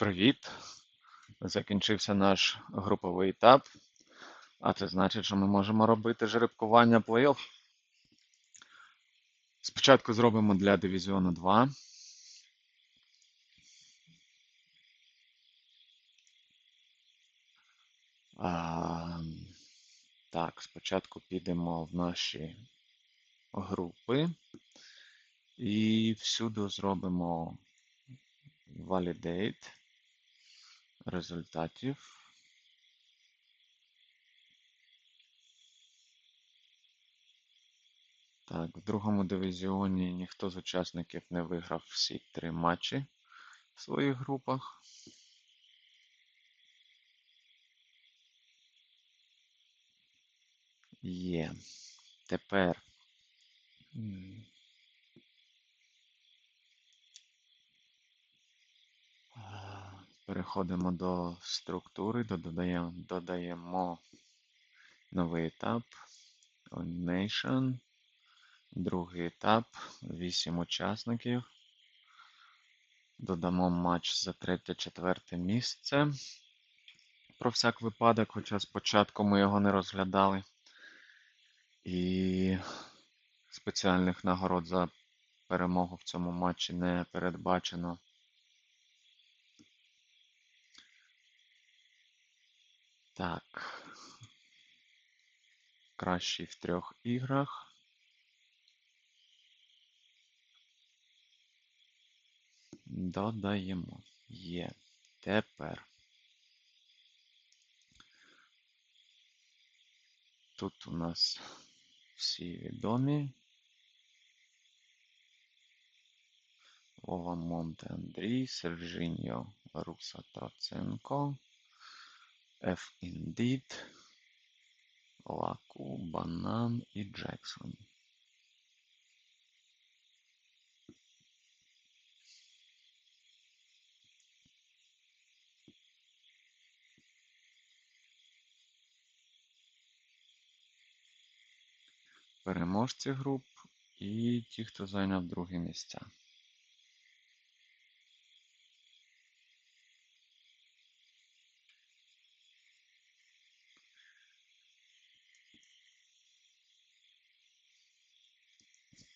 Привіт! Закінчився наш груповий етап, а це значить, що ми можемо робити жеребкування плей-офф. Спочатку зробимо для дивізіону 2. А, так, спочатку підемо в наші групи і всюди зробимо validate результатів. Так, в другому дивізіоні ніхто з учасників не виграв всі три матчі в своїх групах. Є. Тепер м, а, переходимо до структури, додаємо, додаємо новий етап Nation. Другий етап, 8 учасників. Додамо матч за третє-четверте місце. Про всяк випадок, хоча спочатку ми його не розглядали. І спеціальних нагород за перемогу в цьому матчі не передбачено. Так. Кращий в трьох іграх. Додаємо. Є. Тепер. Тут у нас всі відомі. Вова Монте Андрій, Сержиньо Руса Троценко, F. Indeed, Лаку, Банан і Джексон. переможці груп і ті, хто зайняв другі місця.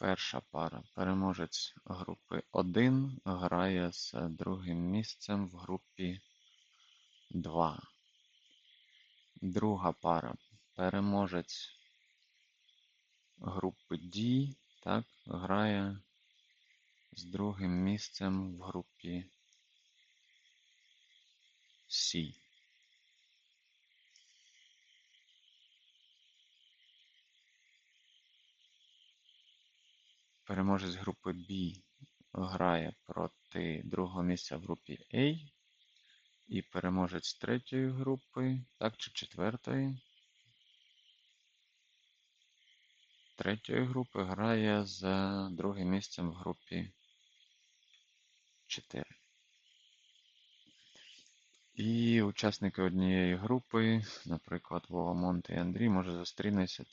Перша пара. Переможець групи 1 грає з другим місцем в групі 2. Друга пара. Переможець групи D так, грає з другим місцем в групі C. Переможець групи B грає проти другого місця в групі A. І переможець третьої групи, так, чи четвертої. Третьої групи грає з другим місцем в групі 4. І учасники однієї групи, наприклад, Вова Монте і Андрій, може зустрінутися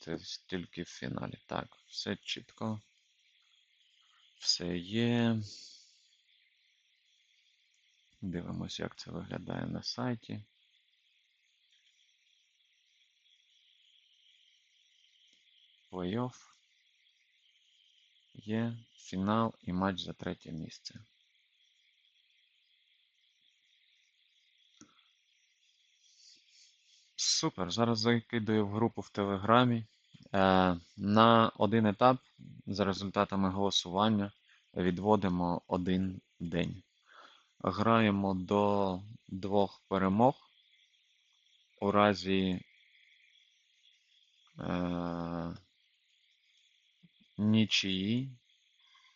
тільки в фіналі. Так, все чітко. Все є. Дивимося, як це виглядає на сайті. Плей-офф. Є фінал і матч за третє місце. Супер. Зараз закидаю в групу в Телеграмі. Е, на один етап за результатами голосування відводимо один день. Граємо до двох перемог. У разі е, нічиї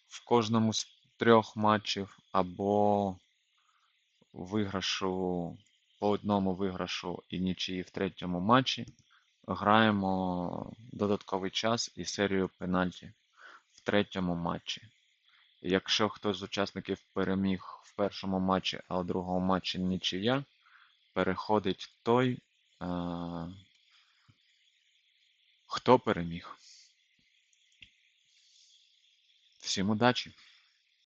в кожному з трьох матчів або виграшу по одному виграшу і нічиї в третьому матчі, граємо додатковий час і серію пенальті в третьому матчі. Якщо хтось з учасників переміг в першому матчі, а у другому матчі нічия, переходить той, е, хто переміг. Всім удачі!